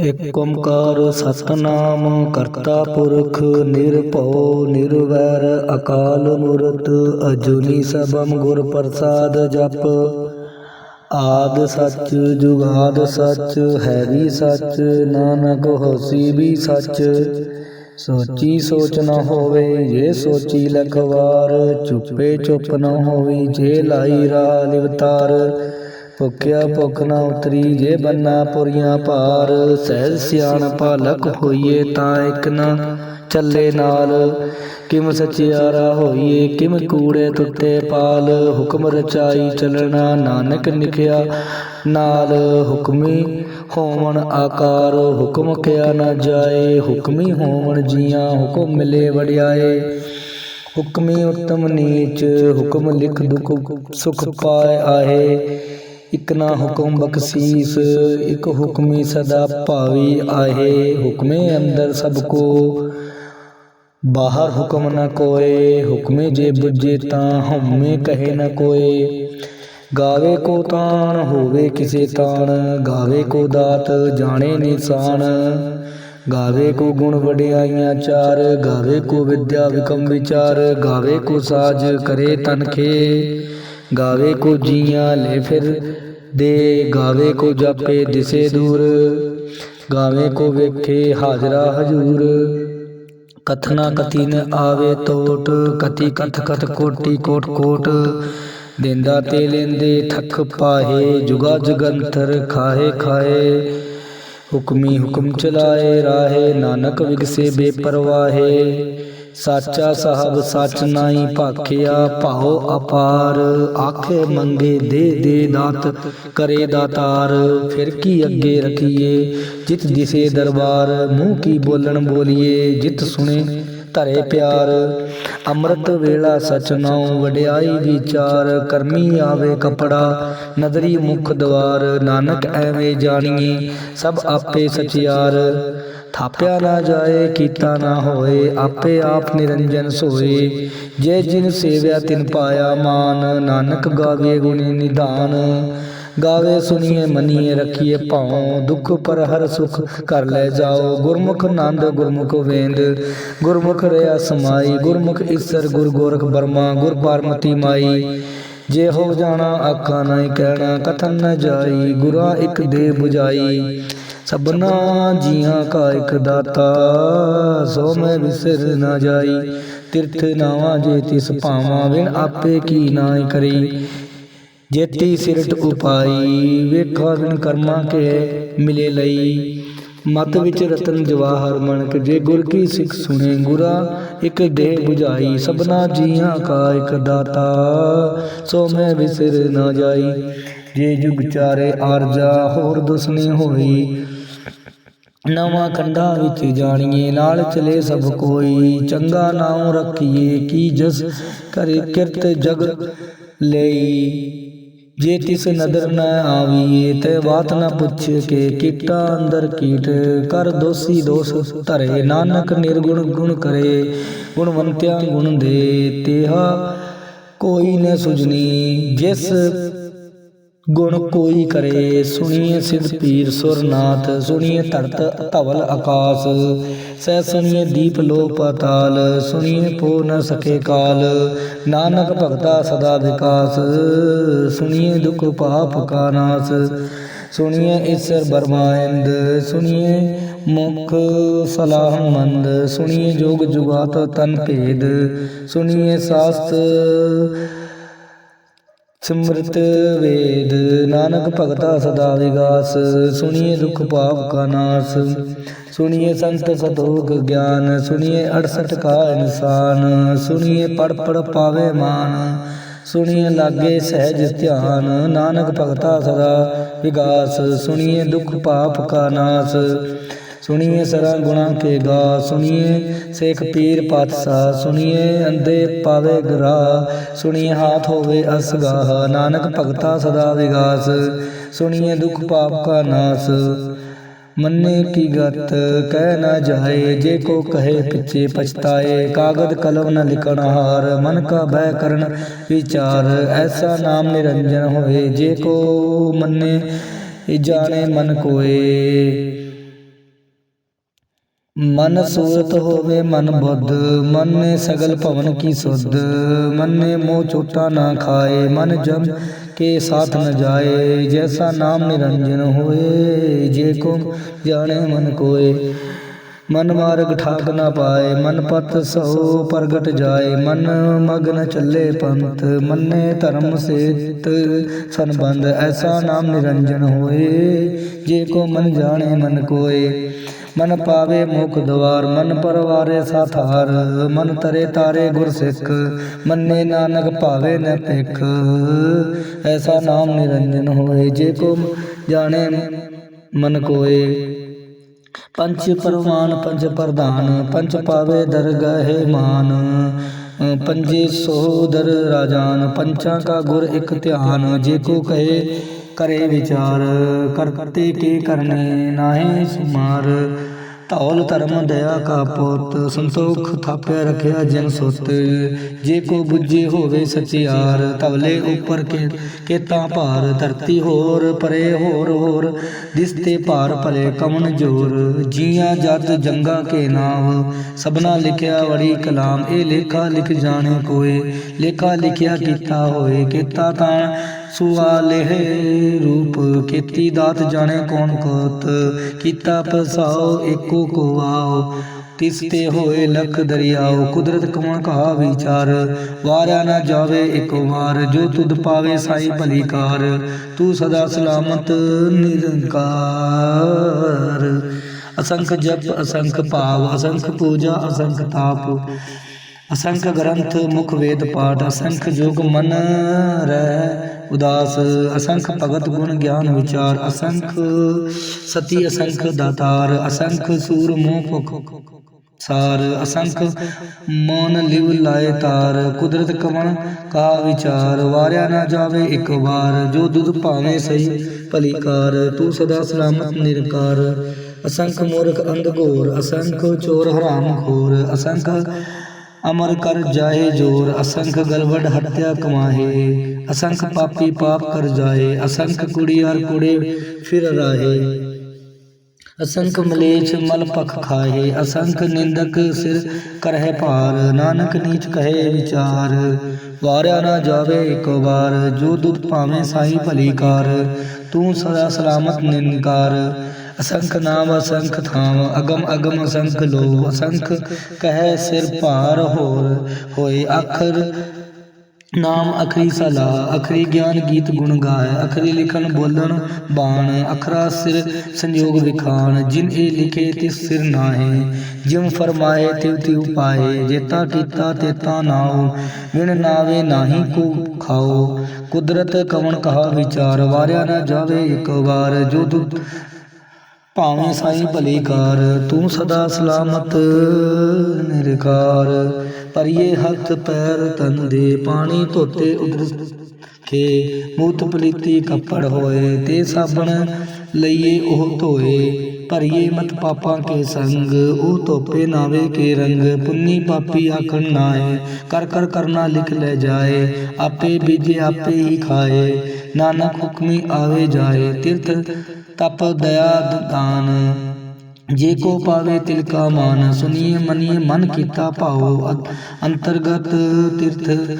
ਇਕ ਓੰਕਾਰ ਸਤਨਾਮ, ਕਰਤਾ ਪੁਰਖ ਨਿਰਭਉ, ਨਿਰਵੈਰ ਅਕਾਲ ਮੂਰਤ, ਅਜੂਨੀ ਸਭੰ ਗੁਰ ਪ੍ਰਸਾਦ ਜਪ। ਆਦ ਸੱਚ, ਜੁਗਾਦ ਸੱਚ, ਹੈ ਵੀ ਸੱਚ, ਨਾਨਕ ਹੋਸੀ ਵੀ ਸੱਚ। ਸੋਚੀ ਸੋਚ ਨਾ ਹੋਵੇ, ਜੇ ਸੋਚੀ ਲਖਵਾਰ, ਚੁੱਪੇ ਚੁੱਪ ਨਾ ਹੋਵੇ, ਜੇ ਲਾਈ ਰਾ ਲਿਵਤਾਰ ਭੁੱਖਿਆ ਭੁੱਖ ਨਾ ਉਤਰੀ ਜੇ ਬੰਨਾ ਪੁਰੀਆਂ ਭਾਰ, ਸਹਿਜ ਸਿਆਣ ਪਾਲਕ ਹੋਈਏ ਤਾਂ ਇੱਕ ਨਾ ਚੱਲੇ ਨਾਲ। ਕਿਮ ਸਚਿਆਰਾ ਹੋਈਏ, ਕਿਮ ਕੂੜੇ ਤੁੱਤੇ ਪਾਲ। ਹੁਕਮ ਰਚਾਈ ਚੱਲਣਾ ਨਾਨਕ ਨਿਖਿਆ ਨਾਲ। ਹੁਕਮੀ ਹੋਵਣ ਆਕਾਰ, ਹੁਕਮ ਕਿਆ ਨਾ ਜਾਏ। ਹੁਕਮੀ ਹੋਵਣ ਜੀਆਂ, ਹੁਕਮ ਮਿਲੇ ਵਡਿਆਏ। ਹੁਕਮੀ ਉਤਮ ਨੀਚ, ਹੁਕਮ ਲਿਖ ਦੁਖ ਸੁਖ ਪਾਏ ਆਹੇ। ਇਕ ਨਾ ਹੁਕਮ ਬਖਸ਼ੀਸ ਇਕ ਹੁਕਮੀ ਸਦਾ ਭਾਵੀ ਆਹੇ ਹੁਕਮੇ ਅੰਦਰ ਸਭ ਕੋ ਬਾਹਰ ਹੁਕਮ ਨ ਕੋਏ ਹੁਕਮੇ ਜੇ ਬੁਝੇ ਤਾਂ ਹਉਮੈ ਕਹੇ ਨ ਕੋਏ ਗਾਵੇ ਕੋ ਤਾਣ ਹੋਵੇ ਕਿਸੇ ਤਾਣ ਗਾਵੇ ਕੋ ਦਾਤ ਜਾਣੇ ਨਿਸ਼ਾਨ ਗਾਵੇ ਕੋ ਗੁਣ ਵਡਿਆਈਆਂ ਚਾਰ ਗਾਵੇ ਕੋ ਵਿਦਿਆ ਵਿਕਮ ਵਿਚਾਰ ਗਾਵੇ ਕੋ ਸਾਜ ਕਰੇ ਤਨਖੇ ਗਾਵੇ ਕੋ ਜੀਆਂ ਲੈ ਫਿਰ ਦੇ ਗਾਵੇ ਕੋ ਜਾਪੇ ਦਿਸੇ ਦੂਰ, ਗਾਵੇ ਕੋ ਵੇਖੇ ਹਾਜ਼ਰਾ ਹਜੂਰ। ਕਥਨਾ ਕਥੀ ਨ ਆਵੇ ਤੋਟ ਕਤੀ ਕਥ ਕਥ ਕੋਟੀ ਕੋਟ ਕੋਟ। ਦਿੰਦਾ ਤੇ ਲੈਂਦੇ ਥਕ ਪਾਹੇ, ਜੁਗਾ ਜਗੰਤਰ ਖਾਏ ਖਾਏ ਹੁਕਮੀ ਹੁਕਮ ਚਲਾਏ ਰਾਹੇ, ਨਾਨਕ ਵਿਗਸੇ ਬੇਪਰਵਾਹੇ। ਸਾਚਾ ਸਾਹਿਬ ਸੱਚ ਨਾਈ ਭਾਖਿਆ, ਭਾਉ ਅਪਾਰ। ਆਖੇ ਮੰਗੇ ਦੇ ਦੇ ਦਾਤ, ਕਰੇ ਦਾਤਾਰ ਫਿਰ ਕੀ ਅੱਗੇ ਰਖੀਏ? ਜਿਤ ਦਿਸੇ ਦਰਬਾਰ, ਮੂੰਹ ਕੀ ਬੋਲਣ ਬੋਲੀਏ? ਜਿਤ ਸੁਣੇ ਧਰੇ ਪਿਆਰ। ਅੰਮ੍ਰਿਤ ਵੇਲਾ ਸਚ ਨਾਉ, ਵਡਿਆਈ ਵਿਚਾਰ। ਕਰਮੀ ਆਵੇ ਕਪੜਾ, ਨਦਰੀ ਮੁਖ ਦਵਾਰ। ਨਾਨਕ ਐਵੇਂ ਜਾਣੀਏ, ਸਭ ਆਪੇ ਸਚਿਆਰ। ਥਾਪਿਆ ਨਾ ਜਾਏ, ਕੀਤਾ ਨਾ ਹੋਏ, ਆਪੇ ਆਪ ਨਿਰੰਜਨ ਸੋਏ। ਜੇ ਜਿਨ ਸੇਵਿਆ ਤਿਨ ਪਾਇਆ ਮਾਨ, ਨਾਨਕ ਗਾਵੇ ਗੁਣੀ ਨਿਧਾਨ। ਗਾਵੇ ਸੁਣੀਏ, ਮਨੀਏ, ਰਖੀਏ ਭਾਉ। ਦੁੱਖ ਪਰ ਹਰ ਸੁਖ ਕਰ ਲੈ ਜਾਓ। ਗੁਰਮੁਖ ਨੰਦ, ਗੁਰਮੁਖ ਵੇਂਦ। ਗੁਰਮੁਖ ਰਿਆ ਸਮਾਈ। ਗੁਰਮੁਖ ਈਸਰ, ਗੁਰ ਗੋਰਖ ਬਰਮਾ। ਗੁਰ ਪਾਰਮਤੀ ਮਾਈ। ਜੇ ਹੋ ਜਾਣਾ, ਆਖਾਂ ਨਹੀਂ ਕਹਿਣਾ, ਕਥਨ ਨਾ ਜਾਈ। ਗੁਰਾ ਇੱਕ ਦੇ 부ਜਾਈ ਸਭਨਾ ਜੀਆਂ ਕਾ ਇਕ ਦਾਤਾ, ਸੋ ਮੈਂ ਵਿਸਰ ਨਾ ਜਾਈ। ਤਿਰਥ ਨਾਵਾ ਜੇ ਤਿਸ ਭਾਵਾਂ ਵਿਣ ਆਪੇ ਕੀ ਨਾਇ ਕਰੀ। ਜੇਤੀ ਸਿਰਟ ਉਪਾਈ, ਵੇਖਾ ਬਿਨ ਕਰਮਾਂ ਕੇ ਮਿਲੇ ਲਈ। ਮਤ ਵਿੱਚ ਰਤਨ ਜਵਾਹਰ ਮਣਕ, ਜੇ ਗੁਰ ਕੀ ਸਿੱਖ ਸੁਣੇ ਗੁਰਾ, ਇਕ ਦੇ 부ਝਾਈ ਸਭਨਾ ਜੀਆਂ ਕਾ ਇਕ ਦਾਤਾ, ਸੋ ਮੈਂ ਵਿਸਰ ਨਾ ਜਾਈ। ਜੇ ਜੁਗ ਚਾਰੇ ਆਰਜਾ, ਹੋਰ ਦੁਸਨੀ ਹੋਈ। ਨਵਾਂ ਖੰਡਾ ਵਿੱਚ ਜਾਣੀਏ, ਨਾਲ ਚਲੇ ਸਭ ਕੋਈ। ਚੰਗਾ ਨਾਮ ਰੱਖੀਏ ਕੀ ਜਸ ਕਰੇ ਕਿਰਤ ਜਗ ਲਈ। ਜੇ ਤਿਸ ਨਦਰ ਨ ਆਵੀਏ ਤੇ ਬਾਤ ਨਾ ਪੁੱਛ ਕੇ ਕੀਟਾ ਅੰਦਰ ਕੀਟ। ਕਰ ਦੋਸੀ ਦੋਸ ਧਰੇ, ਨਾਨਕ ਨਿਰਗੁਣ ਗੁਣ ਕਰੇ। ਗੁਣਵੰਤਿਆ ਗੁਣ ਦੇ, ਤੇਹਾ ਕੋਈ ਨ ਸੁਜਨੀ। ਜਿਸ ਗੁਣ ਕੋਈ ਕਰੇ, ਸੁਣੀਏ ਸਿਧ ਪੀਰ ਸੁਰਨਾਥ, ਸੁਣੀਏ ਧਰਤ ਧਵਲ ਆਕਾਸ। ਸਹਿ ਸੁਣੀਏ ਦੀਪ ਲੋ ਪਤਾਲ ਸੁਣੀਏ ਪੋ ਨ ਸਕੇ ਕਾਲ। ਨਾਨਕ ਭਗਤਾ ਸਦਾ ਵਿਕਾਸ, ਸੁਣੀਏ ਦੁਖ ਪਾਪ ਕਾ ਨਾਸ। ਸੁਣੀਏ ਈਸ਼ਰ ਬਰਮਾਇੰਦ, ਸੁਣੀਏ ਮੁਖ ਸਲਾਹ ਮੰਦ ਸੁਣੀਏ ਜੋਗ ਜੁਗਾਤ ਤਨ ਭੇਦ। ਸੁਣੀਏ ਸਾਸਤ ਸਿਮਰਤ ਵੇਦ। ਨਾਨਕ ਭਗਤਾ ਸਦਾ ਵਿਗਾਸ। ਸੁਣੀਏ ਦੁਖ ਪਾਪ ਕਾ ਨਾਸ। ਸੁਣੀਏ ਸੰਤ ਸਤੋਖ ਗਿਆਨ। ਸੁਣੀਏ 68 ਕਾ ਇਨਸਾਨ। ਸੁਣੀਏ ਪੜ ਪੜ ਪਾਵੇ ਮਾਨ। ਸੁਣੀਏ ਲਾਗੇ ਸਹਿਜ ਧਿਆਨ। ਨਾਨਕ ਭਗਤਾ ਸਦਾ ਵਿਗਾਸ। ਸੁਣੀਏ ਦੁਖ ਪਾਪ ਕਾ ਨਾਸ। ਸੁਣੀਏ ਸਰਾ ਗੁਣਾ ਕੇ ਗਾ, ਸੁਣੀਏ ਸੇਖ ਪੀਰ ਪਾਤਸ਼ਾਹ, ਸੁਣੀਏ ਅੰਦੇ ਪਾਵੇ ਗਰਾ, ਸੁਣੀਏ ਹਾਥ ਹੋਵੇ ਅਸਗਾਹ ਨਾਨਕ ਭਗਤਾ ਸਦਾ ਵਿਗਾਸ, ਸੁਣੀਏ ਦੁਖ ਪਾਪ ਕਾ ਨਾਸ। ਮੰਨੇ ਕੀ ਗਤ, ਕਹਿ ਨਾ ਜਾਏ, ਜੇ ਕੋ ਕਹੇ ਪਿੱਛੇ ਪਛਤਾਏ, ਕਾਗਦ ਕਲਮ ਨ ਲਿਖਣ ਹਾਰ, ਮਨ ਕਾ ਬਹਿ ਕਰਨ ਵਿਚਾਰ, ਐਸਾ ਨਾਮ ਨਿਰੰਜਨ ਹੋਏ ਜੇ ਕੋ ਮੰਨੇ ਜਾਣੇ ਮਨ ਕੋਏ। ਮਨ ਸੂਰਤ ਹੋਵੇ ਮਨ ਬੁੱਧ, ਮਨ ਨੇ ਸਗਲ ਭਵਨ ਕੀ ਸੁਧ, ਮਨ ਨੇ ਮੋਹ ਚੋਟਾ ਨਾ ਖਾਏ, ਮਨ ਜਮ ਕੇ ਸਾਥ ਨ ਜਾਏ, ਜੈਸਾ ਨਾਮ ਨਿਰੰਜਨ ਹੋਏ, ਜੇ ਕੋ ਜਾਣੇ ਮਨ ਕੋਏ। ਮਨ ਮਾਰਗ ਠਾਕ ਨਾ ਪਾਏ, ਮਨ ਪਤ ਸੋ ਪ੍ਰਗਟ ਜਾਏ, ਮਨ ਮਗਨ ਚੱਲੇ ਪੰਥ, ਮੰਨੇ ਧਰਮ ਸੇਤ ਸੰਬੰਧ ਐਸਾ ਨਾਮ ਨਿਰੰਜਨ ਹੋਏ, ਜੇ ਕੋ ਮਨ ਜਾਣੇ ਮਨ ਕੋਏ। ਮਨ ਪਾਵੇ ਮੁਖ ਦਵਾਰ, ਮਨ ਪਰਵਾਰੇ ਸਾਥਾਰ ਮਨ ਤਰੇ ਤਾਰੇ ਗੁਰ ਸਿੱਖ, ਮੰਨੇ ਨਾਨਕ ਭਾਵੇ ਨ ਭਿਖ। ਐਸਾ ਨਾਮ ਨਿਰੰਜਨ ਹੋਏ, ਜੇ ਕੋ ਜਾਣੇ ਮਨ ਕੋਏ। ਪੰਚ ਪਰਮਾਨ ਪੰਚ ਪ੍ਰਧਾਨ ਪੰਚ ਪਾਵੇ ਦਰਗਾਹੇ ਮਾਨ। ਅ, ਪੰਜੇ ਸੋਦਰ ਰਾਜਾਨ ਪੰਚਾਂ ਕਾ ਗੁਰ ਇੱਕ ਧਿਆਨ ਜੇ ਕੋ ਕਹੇ ਕਰੇ ਵਿਚਾਰ ਕਰਤੇ ਕੇ ਕਰਨੇ ਨਾਹੀ ਸੁਮਾਰ। ਧੌਲ ਧਰਮ ਦਇਆ ਕਾ ਪੁੱਤ ਸੰਤੋਖ ਥਾਪਿਆ ਰਖਿਆ ਜਨ ਸੁਤ। ਜੇ ਕੋ ਬੁੱਝੇ ਹੋਵੇ ਸਚਿਆਰ ਤਵਲੇ ਉੱਪਰ ਕੇ ਕੇਤਾ ਭਾਰ ਧਰਤੀ ਹੋਰ ਪਰੇ ਹੋਰ ਹੋਰ ਦਿਸਤੇ ਭਾਰ ਭਲੇ ਕਮਨ ਜੋਰ। ਜੀਆਂ ਜਦ ਜੰਗਾ ਕੇ ਨਾਮ। ਸਭਨਾ ਲਿਖਿਆ ਵੜੀ ਕਲਾਮ। ਇਹ ਲੇਖਾ ਲਿਖ ਜਾਣੇ ਕੋਏ। ਲੇਖਾ ਲਿਖਿਆ ਕੀਤਾ ਹੋਏ। ਕੀਤਾ ਤਾਂ ਸੁਆਲੇ ਰੂਪ ਕੀਤੀ ਦਾਤ ਜਾਣੇ ਕੌਣ ਕੋਤ, ਕੀਤਾ ਪਸਾਓ ਏਕੋ ਕੋ ਆਓ। ਤਿਸ ਤੇ ਹੋਏ ਲਖ ਦਰਿਆਓ, ਕੁਦਰਤ ਕਮਣ ਕਹਾ ਵਿਚਾਰ। ਵਾਰਿਆ ਨਾ ਜਾਵੇ ਇੱਕ ਵਾਰ, ਜੋ ਤੁਧ ਪਾਵੇ ਸਾਈ ਭਲੀ ਕਾਰ। ਤੂੰ ਸਦਾ ਸਲਾਮਤ ਨਿਰੰਕਾਰ। ਅਸੰਖ ਜਪ, ਅਸੰਖ ਭਾਵ, ਅਸੰਖ ਪੂਜਾ, ਅਸੰਖ ਤਾਪ। ਅਸੰਖ ਗ੍ਰੰਥ ਮੁਖ ਵੇਦ ਪਾਠ, ਅਸੰਖ ਜੋਗ ਮਨ ਰਹਿ ਉਦਾਸ, ਅਸੰਖ ਭਗਤ ਗੁਣ ਗਿਆਨ ਵਿਚਾਰ, ਅਸੰਖ ਸਤੀ, ਅਸੰਖ ਦਾਤਾਰ, ਅਸੰਖ ਸੂਰ ਮੋਹ ਭੁਖ ਸਾਰ, ਅਸੰਖ ਮਨ ਲਿਵ ਲਾਏ ਤਾਰ, ਕੁਦਰਤ ਕਵਣ ਕਾ ਵਿਚਾਰ, ਵਾਰਿਆ ਨਾ ਜਾਵੇ ਇੱਕ ਵਾਰ, ਜੋ ਦੁੱਧ ਭਾਵੇਂ ਸਹੀ ਭਲੀ ਕਾਰ, ਤੂੰ ਸਦਾ ਸਲਾਮਤ ਨਿਰਕਾਰ। ਅਸੰਖ ਮੂਰਖ ਅੰਧ ਘੋਰ, ਅਸੰਖ ਚੋਰ ਹਰਾਮ ਖੋਰ, ਅਸੰਖ ਅਮਰ ਕਰ ਜਾਏ ਜੋਰ, ਅਸੰਖ ਗਲਵੜ ਹੱਤਿਆ ਕਮਾਹੇ, ਅਸੰਖ ਪਾਪੀ ਪਾਪ ਕਰ ਜਾਏ, ਅਸੰਖ ਕੁੜੀਆਰ ਕੁੜੇ ਫਿਰ ਰਾਹੇ। ਅਸੰਖ ਮਲੇਛ ਮਲ ਪਖ ਖਾਏ ਅਸੰਖ ਨਿੰਦਕ ਸਿਰ ਕਰਹਿ ਭਾਰ, ਨਾਨਕ ਨੀਚ ਕਹੇ ਵਿਚਾਰ, ਵਾਰਿਆ ਨਾ ਜਾਵੇ ਇੱਕ ਵਾਰ, ਜੋ ਦੁੱਧ ਭਾਵੇਂ ਸਾਈ ਭਲੀ ਕਾਰ, ਤੂੰ ਸਦਾ ਸਲਾਮਤ ਨਿੰਕਾਰ ਅਸੰਖ ਨਾਮ ਅਸੰਖ ਥਾਮ, ਅਗਮ ਅਗਮ ਅਸੰਖ ਲੋ, ਅਸੰਖ ਕਹਿ ਸਿਰ ਭਾਰ ਹੋਰ, ਹੋਏ ਅੱਖਰ ਨਾਮ ਅਖਰੀ ਸਲਾਹ ਅਖਰੀ ਗਿਆਨ ਗੀਤ ਗੁਣ ਗਾਏ, ਅਖਰੀ ਲਿਖਣ ਬੋਲਣ ਬਾਣ, ਅਖਰਾ ਸਿਰ ਸੰਯੋਗ ਵਿਖਾਣ, ਜਿਨ ਇਹ ਲਿਖੇ ਤਿਸ ਸਿਰ ਨਾਹੀ ਜਿਮ ਫਰਮਾਏ ਤਿਵ ਤਿਉ ਪਾਏ, ਜੇਤਾ ਕੀਤਾ ਤੇਤਾ ਨਾਉ, ਵਿਣ ਨਾਵੇ ਨਾਹੀ ਕੋ ਖਾਓ ਕੁਦਰਤ ਕਵਣ ਕਹਾ ਵਿਚਾਰ, ਵਾਰਿਆ ਨਾ ਜਾਵੇ ਇੱਕ ਵਾਰ, ਜੋ ਦੁੱਧ ਭਾਵੇਂ ਸਾਈ ਭਲੀ ਕਾਰ ਤੂੰ ਸਦਾ ਸਲਾਮਤ ਨਿਰਕਾਰ। ਪਰਿਏ ਹੱਥ ਪੈਰ ਤਨ ਦੇ ਪਾਣੀ ਧੋਤੇ ਉਦਰ ਕੇ। ਮੂਤ ਪਲੀਤੀ ਕੱਪੜ ਹੋਏ ਤੇ ਸਾਬਣ ਲਈਏ ਉਹ ਧੋਏ। ਭਰੀਏ ਮਤ ਪਾਪਾਂ ਕੇ ਸੰਗ। ਉਹ ਧੋਪੇ ਨਾਵੇ ਕੇ ਰੰਗ। ਪੁੰਨੀ ਪਾਪੀ ਆਖਣ ਨਾਏ। ਕਰ ਕਰ ਕਰਨਾ ਲਿਖ ਲੈ ਜਾਏ। ਆਪੇ ਬੀਜੇ ਆਪੇ ਹੀ ਖਾਏ। ਨਾਨਕ ਹੁਕਮੀ ਆਵੇ ਜਾਏ। ਤਿਰਥ ਤਪ ਦਇਆ ਦਾਨ। ਜੇ ਕੋ ਪਾਵੇ ਤਿਲ ਕਾ ਮਾਨ, ਸੁਨੀਏ ਮਨੀਏ ਮਨ ਕੀਤਾ ਭਾਉ। ਅੰਤਰਗਤ ਤਿਰਥ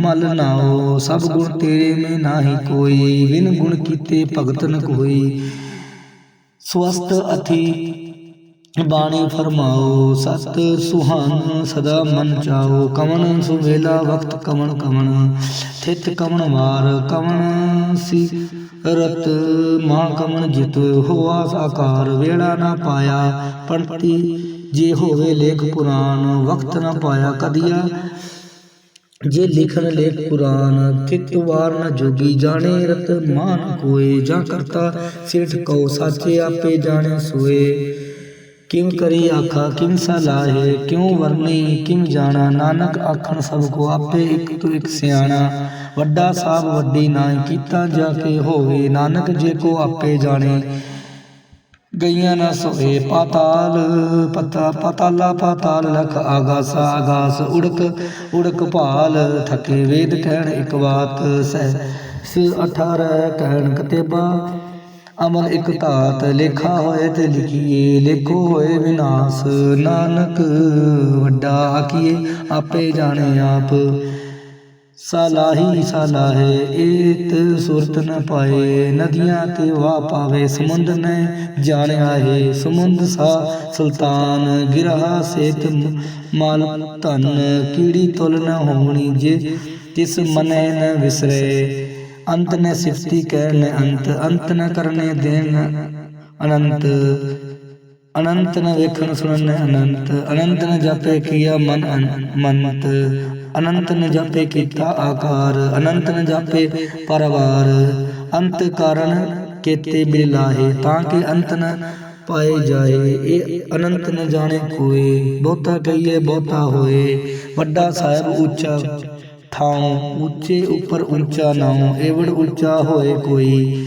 ਮਲ ਨਾਓ ਸਭ ਗੁਣ ਤੇਰੇ ਮੇ ਨਾਹੀ ਕੋਈ। ਵਿਨ ਗੁਣ ਕੀਤੇ ਭਗਤ ਨ ਕੋਈ। ਸਵਸਤ ਅਥੀ ਬਾਣੀ ਫਰਮਾਓ, ਸਤ ਸੁਹਾਨ ਸਦਾ ਮਨ ਚਾਓ ਕਵਣ ਸੁਵੇਲਾ ਵਕਤ ਕਵਣ ਕਵਣ ਥਿਤ ਕਵਣ ਵਾਰ ਕਵਣ ਸੀ ਰਤ, ਮਾ ਕਵਨ ਜਿਤ ਹੋਆ ਆਕਾਰ ਵੇੜਾ ਨਾ ਪਾਇਆ ਪੜਤੀ ਜੇ ਹੋਵੇ ਲੇਖ ਪੁਰਾਨ ਵਕਤ ਨਾ ਪਾਇਆ ਕਦੀਆ, ਜੇ ਲਿਖਣ ਲੇਖ ਪੁਰਾਨ ਥਿਤ ਵਾਰ ਨ ਜੋਗੀ, ਜਾਣੇ ਰਤ ਮਾਨ ਕੋਏ, ਜਾਂ ਕਰਤਾ ਸਿਰਠ ਕਉ, ਸਾਚੇ ਆਪੇ ਜਾਣੇ ਸੋਏ। ਕਿਮ ਕਰੀ ਆਖਾ ਕਿਮ ਸਲਾਹੇ ਕਿਉ ਵਰਨੀ ਕਿਮ ਜਾਣਾ? ਨਾਨਕ ਆਖਣ, ਸਭ ਕੋ ਆਪੇ ਇੱਕ ਤੋਂ ਇੱਕ ਸਿਆਣਾ। ਵੱਡਾ ਸਾਹਿਬ ਵੱਡੀ ਨਾਈ, ਕੀਤਾ ਜਾ ਕੇ ਹੋਵੇ, ਨਾਨਕ ਜੇ ਕੋ ਆਪੇ ਜਾਣੇ। ਗਈਆਂ ਨਾ ਸੋਏ ਪਾਤਾਲ, ਪਤਾ, ਪਤਾਲਾ ਪਾਤਾਲ ਲਖ ਆਗਾਸਾ, ਆਗਾਸ ਉੜਕ ਉੜਕ ਭਾਲ। ਥਕੇ ਵੇਦ ਕਹਿਣ ਇਕ ਬਾਤ, ਸਹਿ, ਸ 18 ਕਹਿਣ ਕਤੇਬਾ। ਅਮਲ ਇਕ ਧਾਤ ਲੇਖਾ ਹੋਏ ਤੇ ਲਿਖੀਏ, ਲੇਖੋ ਹੋਏ ਵਿਨਾਸ਼। ਨਾਨਕ ਵੱਡਾ ਆਖੀਏ, ਆਪੇ ਜਾਣੇ ਆਪ। ਸਾਲਾਹੀ ਸਾਲਾਹੇ, ਏਤ ਸੁਰਤ ਨ ਪਾਏ। ਨਦੀਆਂ ਤੇ ਵਾ ਪਾਵੇ, ਸਮੁੰਦ ਨੇ ਜਾਣਿਆ ਹੈ ਸਮੁੰਦ ਸਾ ਸੁਲਤਾਨ, ਗਿਰਹਾ ਸੇਤ ਮਾਲ ਧਨ। ਕੀੜੀ ਤੁਲ ਨ ਹੋਣੀ ਜੇ, ਤਿਸ ਮਨੈ ਨ ਵਿਸਰੇ। ਅੰਤ ਨ ਸਿਫਤੀ ਕਹਿ ਨ ਅੰਤ ਅੰਤ ਨ ਕਰਨੇ ਦੇਨ ਅਨੰਤ। ਅਨੰਤ ਨ ਵੇਖਣ ਸੁਣਨ ਅਨੰਤ। ਅਨੰਤ ਨ ਜਾਪੇ ਕੀਆ ਮਨ ਅਨ- ਮੰਤ। ਅਨੰਤ ਨ ਜਾਪੇ ਕੀਤਾ ਆਕਾਰ। ਅਨੰਤ ਨ ਜਾਪੇ ਪਰਵਾਰ। ਅੰਤ ਕਾਰਨ ਕੇਤੇ ਬਿਲਾਹੇ ਤਾਂ ਕਿ ਅੰਤ ਨ ਪਾਏ ਜਾਏ। ਇਹ ਅਨੰਤ ਨ ਜਾਣੇ ਕੋਈ। ਬਹੁਤਾ ਕਹੀਏ ਬਹੁਤਾ ਹੋਏ। ਵੱਡਾ ਸਾਹਿਬ ਉੱਚਾ ਥਾਉ, ਉੱਚੇ ਉੱਪਰ ਉੱਚਾ ਨਾਉ, ਏਵੜ ਉੱਚਾ ਹੋਏ ਕੋਈ।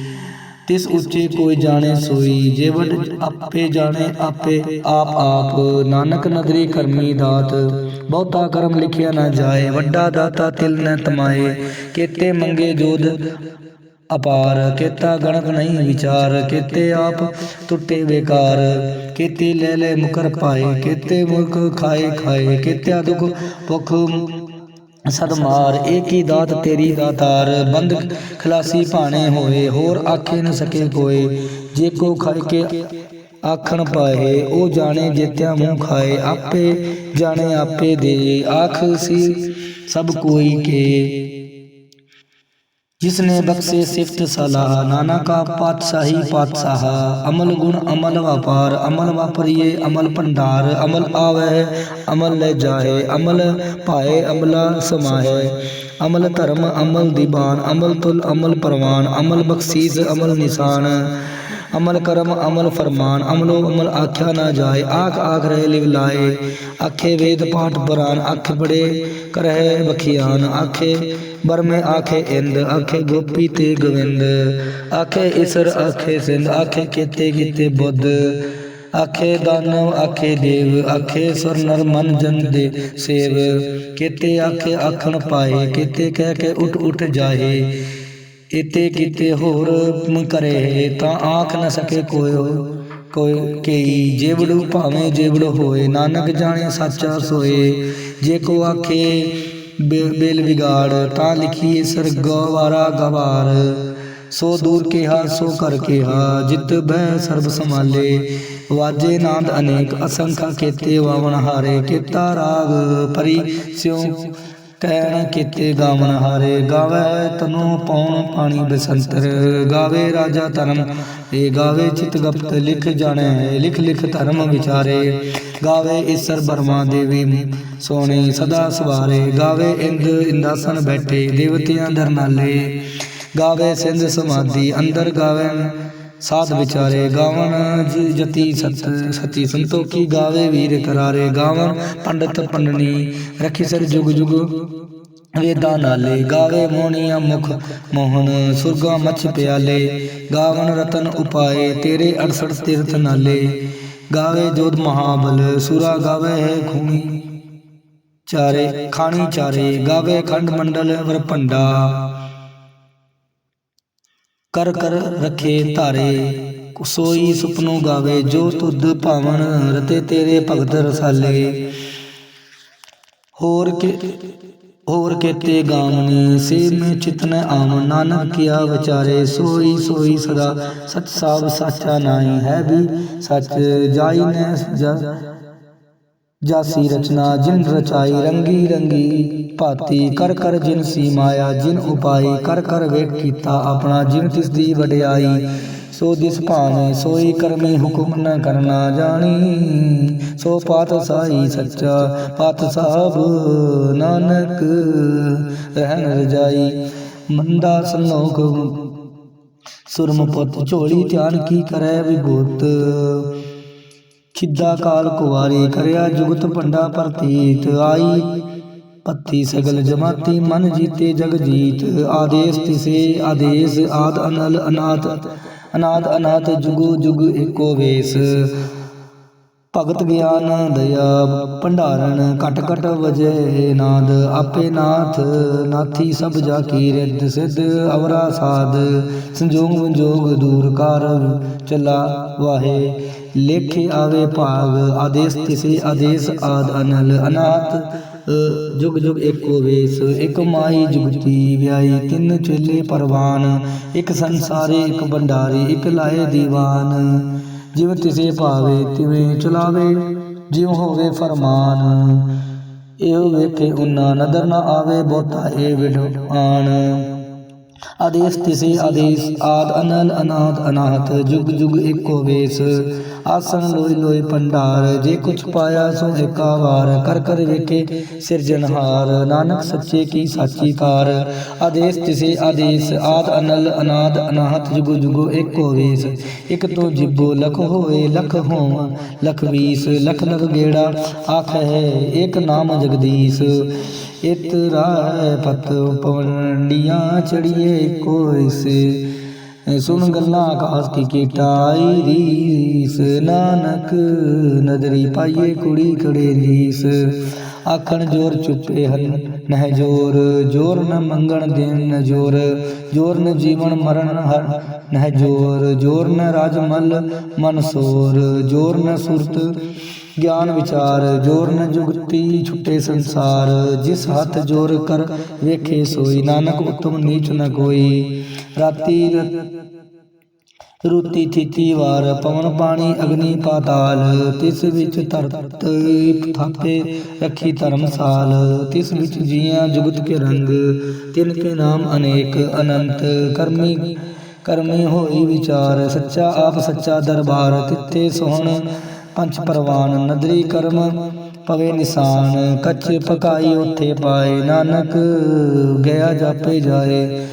ਤਿਸ ਉੱਚੇ ਕੋਈ ਜਾਣੇ ਸੋਈ, ਜੇਵੜ ਆਪੇ ਜਾਣੇ ਆਪੇ, ਆਪ ਆਪ। ਨਾਨਕ ਨਦਰੀ ਕਰਮੀ ਦਾਤ, ਬਹੁਤਾ ਕਰਮ ਲਿਖਿਆ ਨਾ ਜਾਏ, ਵੱਡਾ ਦਾਤਾ ਤਿਲ ਨ ਤਮਾਏ। ਕੇਤੇ ਮੰਗੇ ਜੋਦ ਅਪਾਰ, ਕੇਤਾ ਗਣਕ ਨਹੀਂ ਵਿਚਾਰ, ਕੇਤੇ ਆਪ ਟੁੱਟੇ ਬੇਕਾਰ। ਕੇਤੇ ਲੈ ਲੈ ਮੁਕਰ ਪਾਏ, ਕੇਤੇ ਮੁਖ ਖਾਏ ਖਾਏ, ਕੇਤਿਆ ਦੁਖ ਭੁਖ ਸਦਮਾਰ ਏਕ ਦਾਤ ਤੇਰੀ ਦਾਤਾਰ, ਬੰਦ ਖਲਾਸੀ ਭਾਣੇ ਹੋਏ, ਹੋਰ ਆਖੇ ਨ ਸਕੇ ਕੋਏ। ਜੇ ਕੋ ਖਾਇ ਕੇ ਆਖਣ ਪਾਏ, ਉਹ ਜਾਣੇ ਜੇਤਿਆ ਮੂੰਹ ਖਾਏ, ਆਪੇ ਜਾਣੇ ਆਪੇ ਦੇ। ਆਖ ਸੀ ਸਭ ਕੋਈ ਕੇ। ਜਿਸਨੇ ਬਖਸ਼ੇ ਸਿਫਤ ਸਲਾਹ ਨਾਨਾ ਕਾ ਪਾਤਸ਼ਾਹੀ ਪਾਤਸ਼ਾਹ ਅਮਲ ਗੁਣ ਅਮਲ ਵਪਾਰ ਅਮਲ ਵਾਪਰੀਏ ਅਮਲ ਭੰਡਾਰ ਅਮਲ ਆਵੈ ਅਮਲ ਲੈ ਜਾਏ ਅਮਲ ਭਾਏ ਅਮਲਾ ਸਮਾਹੇ ਅਮਲ ਧਰਮ ਅਮਲ ਦੀਵਾਨ ਅਮਲ ਤੁਲ ਅਮਲ ਪਰਵਾਨ ਅਮਲ ਬਖਸ਼ੀਸ ਅਮਲ ਨਿਸ਼ਾਨ ਅਮਲ ਕਰਮ, ਅਮਲ ਫਰਮਾਨ, ਅਮਲੋ ਅਮਲ ਆਖਿਆ ਨਾ ਜਾਏ, ਆਖ ਆਖ ਰਹੇ ਲਿਵ ਲਾਏ। ਆਖੇ ਵੇਦ ਪਾਠ ਬਰਾਨ, ਆਖ ਬੜੇ ਕਰਹਿ ਬਖਿਆਨ ਆਖੇ ਬਰਮੇ, ਆਖੇ ਇੰਦ, ਆਖੇ ਗੋਪੀ ਤੇ ਗੋਵਿੰਦ। ਆਖੇ ਈਸਰ ਆਖੇ ਸਿੰਧ, ਆਖੇ ਕੀਤੇ ਕੀਤੇ ਬੁੱਧ। ਆਖੇ ਦਾਨਵ, ਆਖੇ ਦੇਵ, ਆਖੇ ਸੁਰ ਨਰ ਮਨ ਜਨ ਦੇ ਸੇਵ। ਕੀਤੇ ਆਖੇ ਆਖਣ ਪਾਏ, ਕੀਤੇ ਕਹਿ ਕੇ ਉਠ ਉਠ ਜਾਏ। ਇਤੇ ਕੀਤੇ ਹੋਰ ਕਰੇ, ਤਾਂ ਆਖ ਨ ਸਕੇ ਕੋਈ ਕੋਈ ਕਈ ਜੇਵੜੂ ਭਾਵੇਂ ਜੇਵੜ ਹੋਏ, ਨਾਨਕ ਜਾਣੇ ਸੱਚਾ ਸੋਏ। ਜੇ ਕੋ ਆਖੇ ਬੇਲ ਵਿਗਾੜ, ਤਾਂ ਲਿਖੀਏ ਸਰਗਵਾਰਾ ਗਵਾਰ ਸੋ ਦੂਰ ਕਿਹਾ, ਸੋ ਕਰ ਕਿਹਾ, ਜਿਤ ਬਹਿ ਸਰਬ ਸੰਭਾਲੇ। ਵਾਜੇ ਨਾਦ ਅਨੇਕ, ਅਸੰਖਾ ਕੇਤੇ ਵਾਵਣ ਹਾਰੇ। ਕੀਤਾ ਰਾਗ ਪਰੀ ਸਿਉ ਕਹਿਣ ਕੀਤੇ ਗਾਵਨ ਹਾਰੇ ਗਾਵੇ ਤਨੂ ਪਉਣ ਪਾਣੀ ਬਸੰਤਰ, ਗਾਵੇ ਰਾਜਾ ਧਰਮ ਇਹ ਗਾਵੇ ਚਿਤ ਗਪਤ ਲਿਖ ਜਾਣੈ, ਲਿਖ ਲਿਖ ਧਰਮ ਵਿਚਾਰੇ। ਗਾਵੇ ਈਸਰ ਬਰਮਾ ਦੇਵੀ, ਸੋਹਣੀ ਸਦਾ ਸਵਾਰੇ। ਗਾਵੇ ਇੰਦ ਇੰਦਾਸਨ ਬੈਠੇ, ਦੇਵਤਿਆਂ ਦਰਨਾਲੇ। ਗਾਵੇ ਸਿੰਧ ਸਮਾਧੀ, ਅੰਦਰ ਗਾਵੇ ਸਾਧ ਵਿਚਾਰੇ ਗਾਵਨ ਜਤੀ ਸਤ, ਸਤੀ ਸੰਤੋਖੀ ਗਾਵੇ ਵੀਰ ਕਰਾਰੇ ਗਾਵਨ ਪੰਡਤ ਪੰਡਨੀ, ਰਖੀ ਸਰ ਜੁਗ ਜੁਗ, ਵੇਦਾਂ ਨਾਲੇ ਗਾਵੇ ਮੋਹਣੀਆਂ ਮੁਖ ਮੋਹਨ ਸੁਰਗਾ ਮਛ ਪਿਆਲੇ ਗਾਵਨ ਰਤਨ ਉਪਾਏ ਤੇਰੇ 68 ਤੀਰਥ ਨਾਲੇ, ਗਾਵੇ ਜੋਧ ਮਹਾਬਲ, ਸੁਰਾ ਗਾਵੇ ਹੈ ਖੂਨੀ ਚਾਰੇ, ਖਾਣੀ ਚਾਰੇ, ਗਾਵੇ ਖੰਡ ਮੰਡਲ ਵਰ ਕਰ ਕਰ ਰਖੇ ਧਾਰੇ। ਸੋਈ ਸੁਪਨੋ ਗਾਵੇ ਜੋ ਤੁਧ ਭਾਵਨ ਰਤੇ ਤੇਰੇ ਭਗਤ ਰਸਾਲੇ। ਹੋਰ ਕੇ, ਹੋਰ ਕੇਤੇ ਗਾਮਨੀ ਸੇ ਮੈਂ ਚਿਤਨ ਆਮ ਨਾਨਕ ਕੀਆ ਵਿਚਾਰੇ। ਸੋਈ ਸੋਈ ਸਦਾ ਸਚ ਸਾਬ ਸਾਚਾ ਨਾਹੀ ਹੈ ਵੀ ਸਚ। ਜਾਈ ਨੇ ਜਾਸੀ ਰਚਨਾ ਜਿਨ ਰਚਾਈ ਰੰਗੀ ਰੰਗੀ ਭਾਤੀ ਕਰ ਕਰ ਜਿਨ ਸੀ ਮਾਇਆ ਜਿਨ ਉਪਾਈ ਕਰ ਕਰ ਵੇਖ ਕੀਤਾ ਆਪਣਾ ਜਿਨ ਤਿਸ ਦੀ ਵਡਿਆਈ। ਸੋ ਦਿਸ ਭਾਵੇਂ ਸੋਈ ਕਰਮੀ ਹੁਕਮ ਨ ਕਰਨਾ ਜਾਣੀ। ਸੋ ਪਾਤ ਸਾਈ ਸੱਚਾ ਪਾਤ ਸਾਹਿਬ ਨਾਨਕ ਰਹਿਣ ਰਜਾਈ। ਮੰਦਾ ਸੰਲੋਕ ਸੁਰਮ ਪੁੱਤ ਝੋਲੀ ਧਿਆਨ ਕੀ ਕਰੈ ਵਿਗੋਤ ਖਿੱਦਾ ਕਾਲ ਕੁਵਾਰੀ ਕਰਿਆ ਜੁਗਤ ਭੰਡਾ ਪ੍ਰਤੀਤ ਆਈ। ਪੱਤੀ ਸਗਲ ਜਮਾਤੀ ਮਨ ਜੀਤੇ ਜਗ ਜੀਤ। ਆਦੇਸ ਤਿਸੇ ਆਦੇਸ ਆਦ ਅਨਲ ਅਨਾਥ ਅਨਾਦ ਅਨਾਥ ਜੁਗੋ ਜੁਗ ਏਕੋ ਵੇਸ। ਭਗਤ ਗਿਆਨ ਦਇਆ, ਭੰਡਾਰਨ ਕਟ ਕਟ ਵਜੇ ਨਾਦ, ਆਪੇ ਨਾਥ, ਨਾਥੀ ਸਭ ਜਾ ਕੀ ਰਿੱਧ ਸਿੱਧ, ਅਵਰਾ ਸਾਧ, ਸੰਜੋਗ ਵਿਜੋਗ ਦੂਰ ਕਰ, ਚਲਾ ਵਾਹੇ, ਲੇਖੇ ਆਵੇ ਭਾਗ, ਆਦੇਸ ਤਿਸੇ, ਆਦੇਸ ਆਦ ਅਨਲ, ਅਨਾਥ, ਜੁਗ ਜੁਗ ਏਕੋ ਵੇਸ, ਇਕ ਮਾਈ ਜੁਗਤੀ ਵਿਆਈ ਤਿੰਨ ਚੇਲੇ ਪਰਵਾਨ, ਇੱਕ ਸੰਸਾਰੇ, ਇੱਕ ਭੰਡਾਰੀ, ਇੱਕ ਲਾਏ ਦੀਵਾਨ। ਜਿਵ ਤਿਸੇ ਭਾਵੇ ਤਿਵੇਂ ਚਲਾਵੇ, ਜਿਉ ਹੋਵੇ ਫਰਮਾਨ। ਇਹ ਵੇਖੇ ਉਨਾ ਨਦਰ ਨਾ ਆਵੇ ਬਹੁਤਾ ਇਹ ਵਿਡਾਨ ਆਦੇਸ ਤਿਸੇ ਆਦੇਸ, ਆਦ ਅਨਲ ਅਨਾਦ ਅਨਾਹਤ, ਜੁਗ ਜੁਗ ਏਕੋ ਵੇਸ। ਆਸਣ ਲੋਈ ਲੋਈ ਭੰਡਾਰ, ਜੇ ਕੁਛ ਪਾਇਆ ਸੋ ਏਕਾ ਵਾਰ। ਕਰ ਕਰ ਵੇਖੇ ਸਿਰਜਨਹਾਰ ਨਾਨਕ ਸੱਚੇ ਕੀ ਸਾਚੀ ਕਾਰ। ਆਦੇਸ ਤਿਸੇ ਆਦੇਸ, ਆਦ ਅਨਲ ਅਨਾਦ ਅਨਾਹਤ, ਜੁਗ ਜੁਗ ਏਕੋ ਵੇਸ। ਇਕ ਤੋਂ ਜਿਬੋ ਲਖ ਹੋਏ ਲਖ ਹੋਂ ਲਖ ਵੀਸ, ਲਖ ਲਖ ਗੇੜਾ। ਆਖ ਹੈ ਏਕ ਨਾਮ ਜਗਦੀਸ਼। ਇਤ ਰਾਹ ਪਤ ਪਵੰਡੀਆਂ ਚੜੀਏ ਕੋਇਸ ਸੁਣ ਗੱਲਾਂ ਆਕਾਸ ਕੀ ਕੀਟਾਈ ਰੀਸ। ਨਾਨਕ ਨਦਰੀ ਪਾਈਏ ਕੁੜੀ ਖੜੇ ਰੀਸ ਆਖਣ ਜੋਰ ਚੁੱਪੇ ਹਨ, ਨਹਿ ਜੋਰ। ਜੋਰ ਨ ਮੰਗਣ ਦੇਣ ਨ ਜੋਰ। ਜੋਰ ਨ ਜੀਵਨ ਮਰਨ ਹਰ ਨਹਿ ਜੋਰ। ਜੋਰ ਨ ਰਾਜਮਲ ਮਨ ਸੋਰ। ਜੋਰ ਨ ਸੁਰਤ ਗਿਆਨ ਵਿਚਾਰ, ਜੋਰ ਨ ਜੁਗਤੀ ਛੁੱਟੇ ਸੰਸਾਰ, ਜਿਸ ਹੱਥ ਜੋਰ ਕਰ ਵੇਖੇ ਸੋਈ, ਨਾਨਕ ਉਤਮ ਨੀਚ ਨ ਕੋਈ। ਰਾਤੀ ਰੁਤੀ ਥਿਤੀ ਵਾਰ, ਪਵਨ ਪਾਣੀ ਅਗਨੀ ਪਾਤਾਲ, ਤਿਸ ਵਿੱਚ ਧਰਤ ਥਾਪੇ ਰੱਖੀ ਧਰਮਸਾਲ ਤਿਸ ਵਿੱਚ ਜੀਆਂ ਜੁਗਤ ਕੇ ਰੰਗ, ਤਿਨ ਕੇ ਨਾਮ ਅਨੇਕ ਅਨੰਤ, ਕਰਮੀ ਕਰਮੀ ਹੋਈ ਵਿਚਾਰ, ਸੱਚਾ ਆਪ ਸੱਚਾ ਦਰਬਾਰ ਤਿੱਥੇ ਸੋਹਣ ਪੰਚ ਪਰਵਾਨ ਨਦਰੀ ਕਰਮ ਪਵੇ ਨਿਸ਼ਾਨ, ਕੱਚ ਪਕਾਈ ਉੱਥੇ ਪਾਏ। ਨਾਨਕ ਗਿਆ ਜਾਪੇ ਜਾਏ।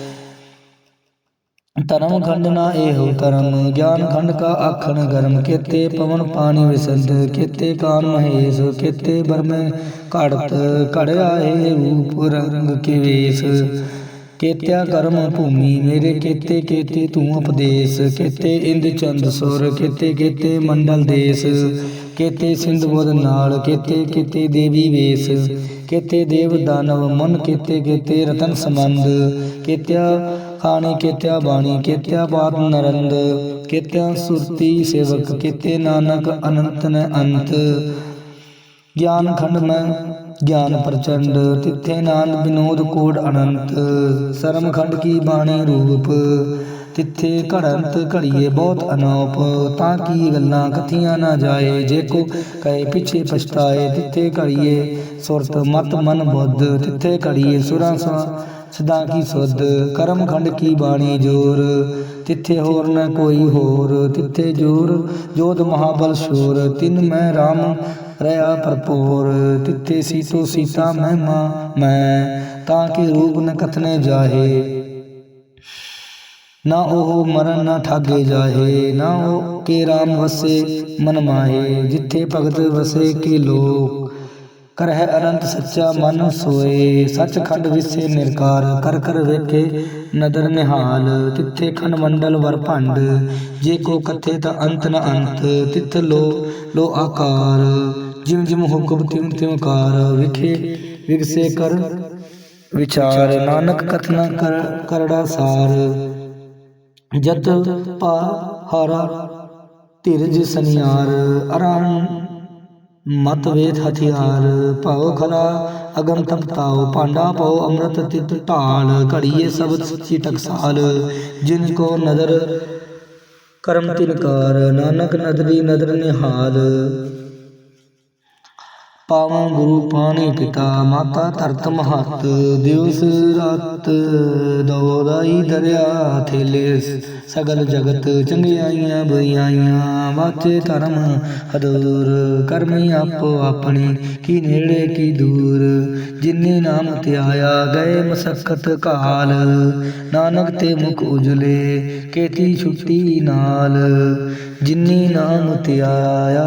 ਧਰਮ ਖੰਡ ਨਾ ਇਹੋ ਧਰਮ, ਗਿਆਨ ਖੰਡ ਕਾ ਆਖਣ ਗਰਮ। ਕੇਤੇ ਪਵਨ ਪਾਣੀ ਵਿਸੰਦ, ਕੇਤੇ ਕਾਨ ਮਹੇਸ਼, ਕੇਤੇ ਬਰਮੇ ਘੜਤ। ਘੜਿਆ ਏ ਰੂਪ ਰੰਗ ਕੇ ਵੇਸ। ਕੇਤਿਆ ਕਰਮ ਭੂਮੀ, ਮੇਰੇ ਕੇਤੇ ਕੇਤੇ ਤੂੰ ਉਪਦੇਸ਼, ਕੇਤੇ ਇੰਦ ਚੰਦ ਸੁਰ, ਕੇਤੇ ਕੇਤੇ ਮੰਡਲ ਦੇਸ, ਕੇਤੇ ਸਿੰਧ ਬੁੱਧ ਨਾਲ, ਕੇਤੇ ਕੇਤੇ ਦੇਵੀ ਵੇਸ, ਕੇਤੇ ਦੇਵ ਦਾਨਵ ਮਨ, ਕੇਤੇ ਕੇਤੇ ਰਤਨ ਸੰਬੰਧ, ਕੇਤਿਆ ਖਾਣੀ, ਕੇਤਿਆ ਬਾਣੀ, ਕੇਤਿਆ ਬਾਤ ਨਰੰਦ, ਕੇਤਿਆ ਸੁਰਤੀ ਸੇਵਕ, ਕੇਤੇ ਨਾਨਕ ਅਨੰਤ ਨ ਅੰਤ। ਗਿਆਨ ਖੰਡ ਮੈਂ ਗਿਆਨ ਪ੍ਰਚੰਡ, ਤਿੱਥੇ ਨਾਨਕ ਬਿਨੋਦ ਕੋਡ ਅਨੰਤ। ਸਰਮ ਖੰਡ ਕੀ ਬਾਣੀ ਰੂਪ, ਤਿੱਥੇ ਘੜੰਤ ਘੜੀਏ ਬਹੁਤ ਅਨੋਪ। ਤਾਂ ਕੀ ਗੱਲਾਂ ਕਥੀਆਂ ਨਾ ਜਾਏ, ਜੇ ਕੋ ਕਹੇ ਪਿਛੇ ਪਛਤਾਏ, ਤਿੱਥੇ ਘੜੀਏ ਸੁਰਤ ਮਤ ਮਨ ਬੁੱਧ, ਤਿੱਥੇ ਘੜੀਏ ਸੁਰਾਂ ਸਾ ਸਦਾ ਕੀ ਸੁਧ, ਕਰਮ ਖੰਡ ਕੀ ਬਾਣੀ ਜੋਰ? ਤਿੱਥੇ ਹੋਰ ਨਾ ਕੋਈ ਹੋਰ, ਤਿੱਥੇ ਜੋਰ, ਜੋਤ ਮਹਾਬਲ ਸ਼ੂਰ। ਤਿਨ ਮੈਂ RAM ਰਿਆ ਭਰਪੂਰ। ਤਿੱਥੇ ਸੀਤੋ ਸੀਤਾ ਮਹਿਮਾ, ਮੈਂ, ਤਾਂ ਕਿ ਰੂਪ ਨ ਕਥਨੇ ਜਾਹੇ। ਨਾ ਉਹ ਮਰਨ ਨਾ ਠਾਗੇ ਜਾਹੇ, ਨਾ ਉਹ ਕੇ RAM ਵਸੇ ਮਨ ਮਾਹੇ। ਜਿੱਥੇ ਭਗਤ ਵਸੇ ਕੇ ਲੋਕ ਕਰਹਿ ਅਨੰਤ ਸੱਚਾ ਮਨ ਸੋਏ। ਸੱਚ ਖੰਡ ਵਿਸੇ ਨਿਰਕਾਰ ਕਰ ਕਰ ਵੇਖੇ, ਨਦਰ ਨਿਹਾਲ, ਤਿੱਥੇ ਖੰਡ ਮੰਡਲ ਵਰ ਭੰਡ। ਜੇ ਕੋ ਕਥੇ ਤਾਂ ਅੰਤ ਨ ਅੰਤ, ਤਿੱਥ ਲੋ ਲੋ ਆਕਾਰ। ਜਿਮ ਜਿਮ ਹੁਕਮ ਤਿਮ ਤਿਮ ਕਾਰ, ਵਿਖੇ ਵਿਗਸੇ ਕਰ, ਵਿਚਾਰ। ਨਾਨਕ ਕਥਨਾ ਕਰ, ਕਰੜਾ ਸਾਰ। ਜਤ ਪਾ ਹਾਰਾ, ਧੀਰਜ ਸਨਿਆਰ। ਅਰਹੰ ਮਤ ਵੇਦ ਹਥਿਆਰ ਭਾਉ ਖਰਾ ਅਗਮ ਤਪਤਾਉ ਪਾਂਡਾ ਪਾਉ ਅੰਮ੍ਰਿਤ ਤਿਤ ਢਾਲ ਘੜੀਏ ਸਬਦ ਸੱਚੀ ਟਕਸਾਲ ਜਿਨ ਕੋ ਨਦਰ ਕਰਮ ਤਿਨਕਾਰ ਨਾਨਕ ਨਦਰੀ ਨਦਰ ਨਿਹਾਲ। ਪਾਵਾਂ ਗੁਰੂ ਪਾਣੀ ਪਿਤਾ, ਮਾਤਾ ਧਰਤ ਮਹਤ। ਦਿਵਸ ਰਾਤ ਦੋਦਾਈ ਦਰਿਆ ਥੇਲੇ, ਸਗਲ ਜਗਤ ਚੰਗਿਆਈਆਂ ਬੁਰੀਆਈਆਂ। ਵਾਚੇ ਧਰਮ ਹਦੂਰ, ਕਰਮੀ ਆਪੋ ਆਪਣੀ, ਕੀ ਨੇੜੇ ਕੀ ਦੂਰ। ਜਿਨੇ ਨਾਮ ਧਿਆਇਆ ਗਏ ਮਸਕਤ ਕਾਲ। ਨਾਨਕ ਤੇ ਮੁਖ ਉਜਲੇ, ਕੇਤੀ ਛੁੱਟੀ ਨਾਲ। ਜਿਨੇ ਨਾਮ ਧਿਆਇਆ